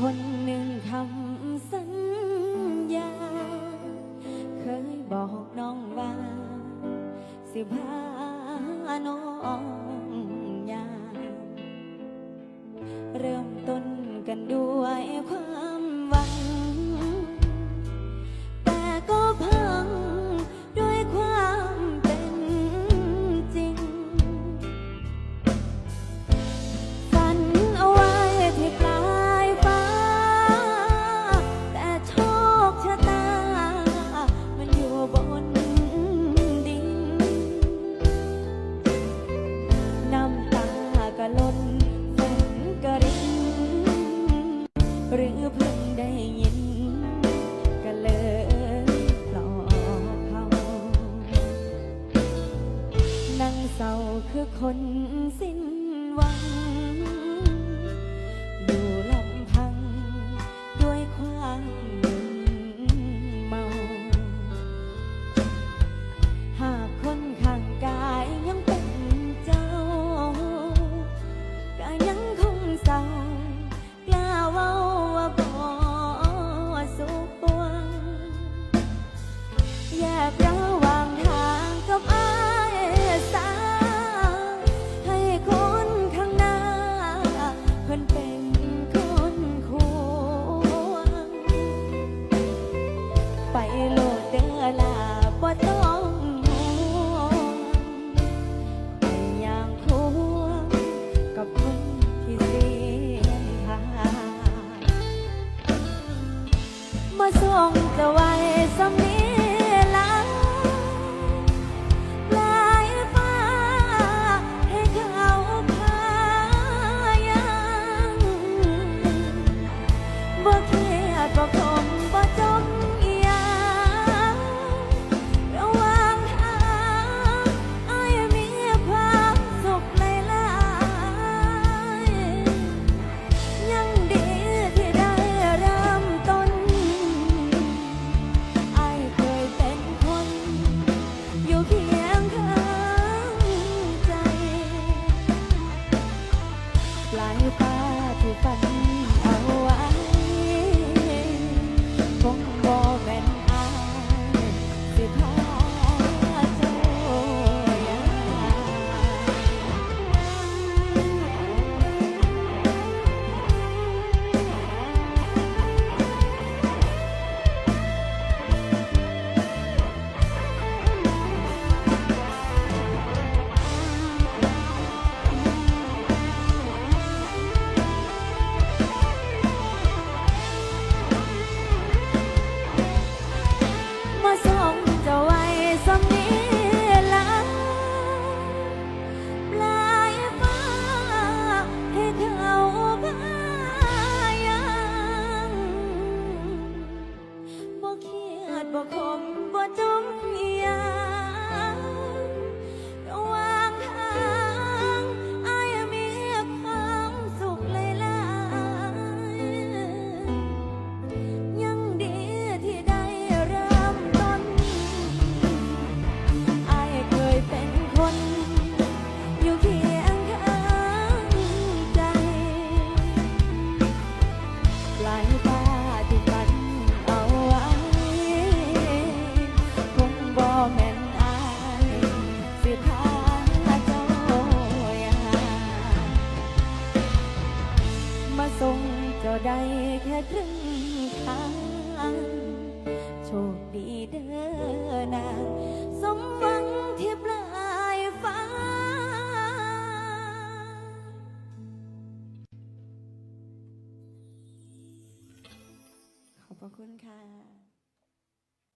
คนหนึ่งคำสัญญา เคยบอกน้องว่า สิพาน้องยา เริ่มต้นกันด้วยความ ได้ยินก็เลยปลอบเขานั่งเศร้าคือคนสิ้นหวัง what the โชคดีเด้อนางสมหวังที่ปลายฟ้า ขอบพระคุณค่ะ